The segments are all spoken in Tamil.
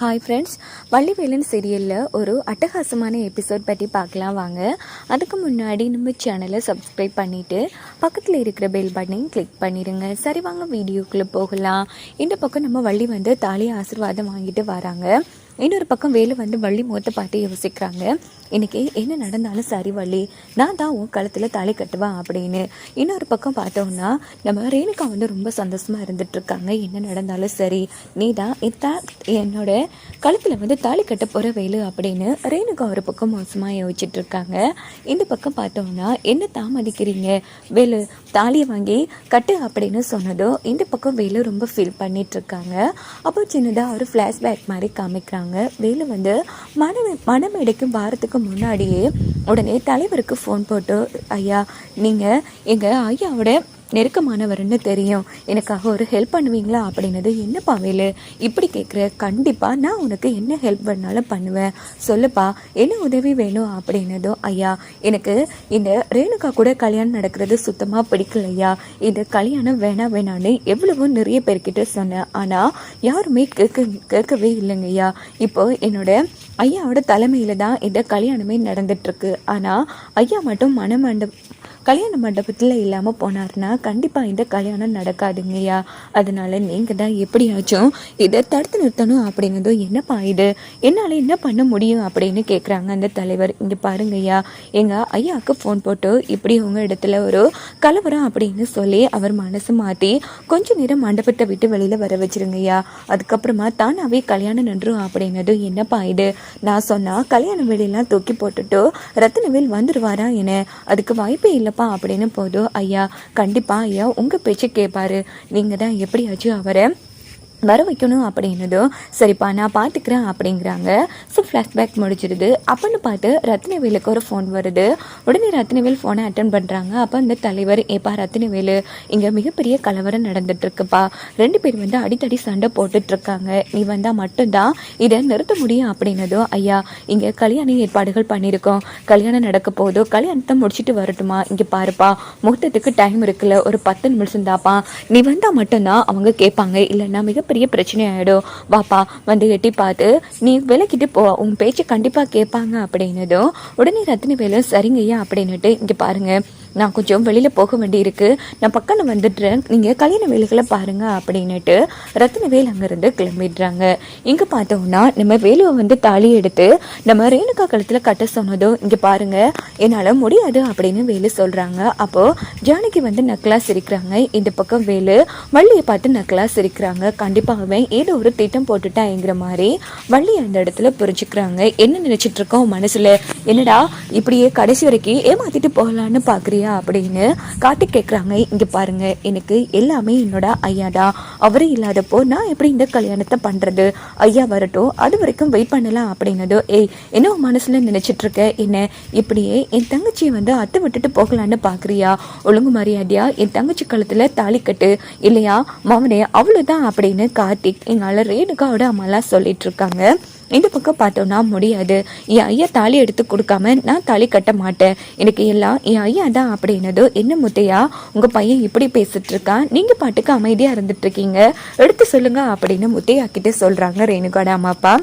ஹாய் ஃப்ரெண்ட்ஸ் வள்ளிவேலன் சீரியலில் ஒரு அட்டகாசமான எபிசோட் பற்றி பார்க்கலாம் வாங்க. அதுக்கு முன்னாடி நம்ம சேனலை சப்ஸ்கிரைப் பண்ணிவிட்டு பக்கத்தில் இருக்கிற பெல் பட்டனையும் கிளிக் பண்ணிடுங்க சரி வாங்க வீடியோக்குள்ளே போகலாம். இந்த பக்கம் நம்ம வள்ளி வந்து தாலி ஆசீர்வாதம் வாங்கிட்டு வராங்க. இன்னொரு பக்கம் வேலு வந்து வள்ளி முகத்தை பார்த்து யோசிக்கிறாங்க. இன்னைக்கு என்ன நடந்தாலும் சரி வள்ளி நான் தான் உன் களத்தில் தாலி கட்டுவேன் அப்படின்னு. இன்னொரு பக்கம் பார்த்தோம்னா நம்ம ரேணுகா வந்து ரொம்ப சந்தோஷமாக இருந்துட்டுருக்காங்க என்ன நடந்தாலும் சரி நீ தான் இத்தா என்னோட கழுத்தில் வந்து தாலி கட்ட போகிற வேலு அப்படின்னு ரேணுகா ஒரு பக்கம் மோசமாக யோசிச்சுட்டு இருக்காங்க. இந்த பக்கம் பார்த்தோம்னா என்ன தாமதிக்கிறீங்க? வேலு தாலியை வாங்கி கட்டு அப்படின்னு சொன்னதோ இந்த பக்கம் வேலு ரொம்ப ஃபீல் பண்ணிட்டு இருக்காங்க. அப்போ சின்னதாக ஒரு ஃப்ளாஷ்பேக் மாதிரி காமிக்கிறாங்க. வேலு வந்து மனம் எடுக்கும் வாரத்துக்கு முன்னாடியே உடனே தலைவருக்கு ஃபோன் போட்டு ஐயா நீங்கள் எங்கள் ஐயாவோட நெருக்கமானவர்னு தெரியும். எனக்காக ஒரு ஹெல்ப் பண்ணுவீங்களா அப்படின்னது என்னப்பா வேலு இப்படி கேட்குற கண்டிப்பாக நான் உனக்கு என்ன ஹெல்ப் பண்ணாலும் பண்ணுவேன். சொல்லுப்பா என்ன உதவி வேணும்? அப்படின்னதும் ஐயா எனக்கு இந்த ரேணுகா கூட கல்யாணம் நடக்கிறது சுத்தமாக பிடிக்கலையா? இந்த கல்யாணம் வேணாம் வேணான்னு எவ்வளவோ நிறைய பேர்கிட்ட சொன்னேன். ஆனால் யாருமே கேட்க கேட்கவே இல்லைங்கய்யா இப்போ என்னோட ஐயாவோட தலைமையில் தான் இந்த கல்யாணமே நடந்துட்டுருக்கு. ஆனால் ஐயா மட்டும் மனமண்ட கல்யாண மண்டபத்தில் இல்லாமல் போனார்னா கண்டிப்பாக இந்த கல்யாணம் நடக்காதுங்கய்யா அதனால் நீங்கள் தான் எப்படியாச்சும் இதை தடுத்து நிறுத்தணும் அப்படிங்கிறதும் என்னப்பா இது? என்னால் என்ன பண்ண முடியும் அப்படின்னு கேட்குறாங்க அந்த தலைவர். இங்கே பாருங்கய்யா எங்கள் ஐயாவுக்கு ஃபோன் போட்டு இப்படி உங்கள் இடத்துல ஒரு கலவரம் அப்படின்னு சொல்லி அவர் மனசு மாற்றி கொஞ்ச நேரம் மண்டபத்தை விட்டு வெளியில் வர வச்சிருங்கய்யா அதுக்கப்புறமா தானாவே கல்யாணம் நின்றும் அப்படிங்கிறதும் என்னப்பா இது? நான் சொன்னால் கல்யாண வேலையெல்லாம் தூக்கி போட்டுட்டு ரத்தினவேல் வந்துடுவாரா என அதுக்கு வாய்ப்பே இல்லை இல்லைப்பா அப்படின்னு போதும் ஐயா கண்டிப்பாக ஐயா உங்கள் பேச்சு கேட்பாரு நீங்கள் தான் எப்படியாச்சும் அவரை வர வைக்கணும் அப்படின்னதும் சரிப்பா நான் பார்த்துக்கிறேன் அப்படிங்கிறாங்க. ஸோ ஃப்ளாஷ்பேக் முடிச்சிடுது அப்போன்னு பார்த்து ரத்னவேலுக்கு ஒரு ஃபோன் வருது. உடனே ரத்னவேல் ஃபோனை அட்டன் பண்ணுறாங்க அப்போ அந்த தலைவர் ஏப்பா ரத்னவேலு இங்கே மிகப்பெரிய கலவரம் நடந்துட்டுருக்குப்பா. ரெண்டு பேர் வந்து அடித்தடி சண்டை போட்டுட்ருக்காங்க நீ வந்தால் மட்டும்தான் இதை நிறுத்த முடியும் அப்படின்னதும் ஐயா இங்கே கல்யாண ஏற்பாடுகள் பண்ணியிருக்கோம். கல்யாணம் நடக்க போதோ கல்யாணத்தை முடிச்சிட்டு வரட்டுமா? இங்கே பாருப்பா முகூர்த்தத்துக்கு டைம் இருக்குல்ல. ஒரு பத்து நிமிஷம் தாப்பா நீ வந்தால் மட்டும்தான் அவங்க கேட்பாங்க. இல்லைன்னா மிக மிகப்பெரிய பிரச்சனை ஆகிடும் வாப்பா வந்து எட்டி பார்த்து நீ விலக்கிட்டு போ உன் பேச்சு கண்டிப்பாக கேட்பாங்க அப்படின்னதும் உடனே ரத்னவேலு சரிங்கய்யா அப்படின்னுட்டு இங்கே பாருங்கள் நான் கொஞ்சம் வெளியில் போக வேண்டியிருக்கு. நான் பக்கம் வந்துடுறேன். நீங்கள் கல்யாண வேலைகளை பாருங்க அப்படின்னுட்டு ரத்னவேல் அங்கேருந்து கிளம்பிடுறாங்க. இங்கே பார்த்தோம்னா நம்ம வேலுவை வந்து தாலி எடுத்து நம்ம ரேணுகா கழுத்தில் கட்ட சொன்னதும் இங்கே பாருங்க. என்னால் முடியாது அப்படின்னு வேலு சொல்கிறாங்க அப்போது ஜானகி வந்து நக்கலாக சிரிக்கிறாங்க. இந்த பக்கம் வேலு வள்ளியை பார்த்து நக்கலாக சிரிக்கிறாங்க. கண்டிப்பாகவே ஏதோ ஒரு திட்டம் போட்டுட்டாங்கிற மாதிரி வள்ளி அந்த இடத்துல புரிஞ்சுக்கிறாங்க. என்ன நினச்சிட்டு இருக்கோம் மனசில்? என்னடா இப்படியே கடைசி வரைக்கும் ஏமாத்திட்டு போகலான்னு இல்லையா அப்படின்னு காட்டி கேட்குறாங்க இங்க பாருங்க எனக்கு எல்லாமே என்னோட ஐயா தான் அவரே இல்லாதப்போ நான் எப்படி இந்த கல்யாணத்தை பண்றது? ஐயா வரட்டும் அது வரைக்கும் வெயிட் பண்ணலாம் அப்படின்னதோ. ஏய் என்ன மனசில் மனசுல நினைச்சிட்டு இருக்க? என்ன இப்படியே என் தங்கச்சியை வந்து அத்தை விட்டுட்டு போகலான்னு பாக்குறியா? ஒழுங்கு மரியாதையா என் தங்கச்சி கழுத்துல தாலி கட்டு. இல்லையா மவனே அவ்வளோதான் அப்படின்னு கார்த்திக் எங்கால ரேணுகாவோட அம்மாலாம் சொல்லிட்டு இருக்காங்க. இந்த பக்கம் பார்த்தோம்னா முடியாது. என் ஐயா தாலி எடுத்து கொடுக்காம நான் தாலி கட்ட மாட்டேன். எனக்கு எல்லாம் என் ஐயா தான் அப்படின்னதோ என்ன முத்தையா உங்க பையன் இப்படி பேசிட்டு இருக்கான். நீங்க பாட்டுக்கு அமைதியா இருந்துட்டு இருக்கீங்க. எடுத்து சொல்லுங்க அப்படின்னு முத்தையா கிட்ட சொல்றாங்க ரேணுகாட அம்மா அப்பா.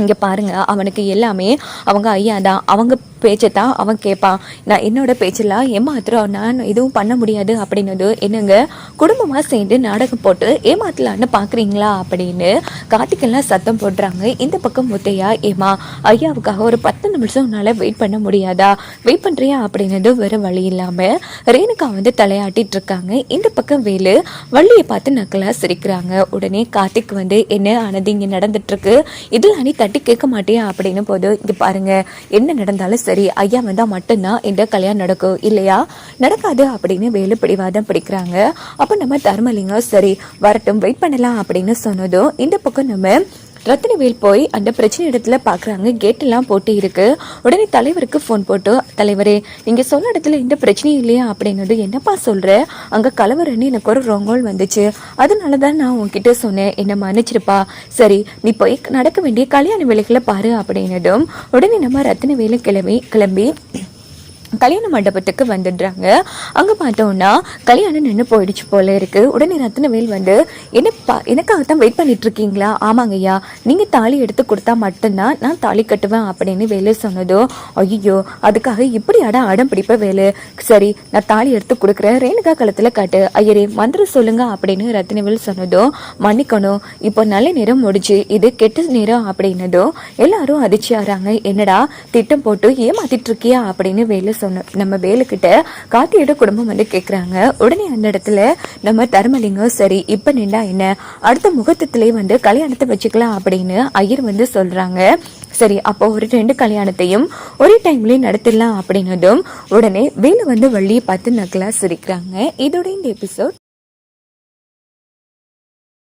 இங்கே பாருங்க அவனுக்கு எல்லாமே அவங்க ஐயா தான். அவங்க பேச்சை தான் அவன் கேட்பான் நான் என்னோட பேச்செல்லாம் ஏமாத்துறோம். நான் எதுவும் பண்ண முடியாது அப்படின்னது என்னங்க? குடும்பமாக சேர்ந்து நாடகம் போட்டு ஏமாத்தலான்னு பார்க்குறீங்களா அப்படின்னு கார்த்திகெல்லாம் சத்தம் போடுறாங்க. இந்த பக்கம் முத்தையா ஏமா ஐயாவுக்காக ஒரு பத்து நிமிஷம் உன்னால் வெயிட் பண்ண முடியாதா? வெயிட் பண்ணுறியா அப்படின்னது வேற வழி இல்லாமல் ரேணுகா வந்து தலையாட்டிட்டு இருக்காங்க. இந்த பக்கம் வேலு வள்ளியை பார்த்து நக்கலாக சிரிக்கிறாங்க. உடனே கார்த்திக் வந்து என்ன ஆனது? இங்கே நடந்துட்டுருக்கு இதில் நீ தட்டி கேட்க மாட்டியா? அப்படின்னு போது இங்கே பாருங்க. என்ன நடந்தாலும் சரி ஐயா வந்தா மட்டும்தான் இந்த கல்யாணம் நடக்கும். இல்லையா? நடக்காது அப்படின்னு வேலு பிடிவாதம் பிடிக்கிறாங்க. அப்ப நம்ம தர்மலிங்கம் சரி வரட்டும் வெயிட் பண்ணலாம் அப்படின்னு சொன்னதும் இந்த பக்கம் நம்ம ரத்தினவேல் போய் அந்த பிரச்சனை இடத்துல பார்க்குறாங்க கேட்டெல்லாம் போட்டு இருக்கு. உடனே தலைவருக்கு ஃபோன் போட்டு தலைவரே நீங்கள் சொன்ன இடத்துல எந்த பிரச்சனையும் இல்லையா? அப்படிங்கிறது என்னப்பா சொல்கிற அங்கே கலவரன்னு எனக்கு ஒரு ரொங்கோல் வந்துச்சு. அதனால தான் நான் உன்கிட்ட சொன்னேன். என்ன மன்னிச்சிருப்பா? சரி நீ போய் நடக்க வேண்டிய கல்யாண வேலைகளை பாரு. அப்படின்னதும் உடனே நம்ம ரத்தினவேலு கிளம்பி கிளம்பி கல்யாண மண்டபத்துக்கு வந்துடுறாங்க. அங்கே பார்த்தோம்னா கல்யாணம் நின்று போயிடுச்சு போல இருக்கு. உடனே ரத்னவேல் வந்து என்னப்பா எனக்காகத்தான் வெயிட் பண்ணிட்டு இருக்கீங்களா ஆமாங்க ஐயா. நீங்க தாலி எடுத்து கொடுத்தா மட்டும்தான் நான் தாலி கட்டுவேன் அப்படின்னு வேலு சொன்னதோ ஐயோ அதுக்காக இப்படி அட அடம் பிடிப்ப வேலு. சரி நான் தாலி எடுத்து கொடுக்குறேன். ரேணுகா களத்தில் காட்டு. ஐயரே மந்திரம் சொல்லுங்க அப்படின்னு ரத்னவேல் சொன்னதோ மன்னிக்கணும். இப்போ நல்ல நேரம் முடிச்சு இது கெட்ட நேரம் அப்படின்னதோ எல்லாரும் அதிர்ச்சியாகிறாங்க என்னடா திட்டம் போட்டு ஏமாத்திட்டு இருக்கியா அப்படின்னு வேலு சொன்ன நம்ம வேலுக்கிட்ட காத்தியோட குடும்பம் வந்து கேட்குறாங்க உடனே அந்த இடத்துல நம்ம தர்மலிங்கம் சரி இப்ப நின்றா என்ன? அடுத்த முகூர்த்தத்திலே வந்து கல்யாணத்தை வச்சுக்கலாம் அப்படின்னு ஐயர் வந்து சொல்றாங்க. சரி அப்போ ஒரு ரெண்டு கல்யாணத்தையும் ஒரே டைம்லயே நடத்திடலாம் அப்படின்னதும் உடனே வேலு வந்து வள்ளியை பார்த்து நக்கலாக சிரிக்கிறாங்க. இதோட இந்த எபிசோட்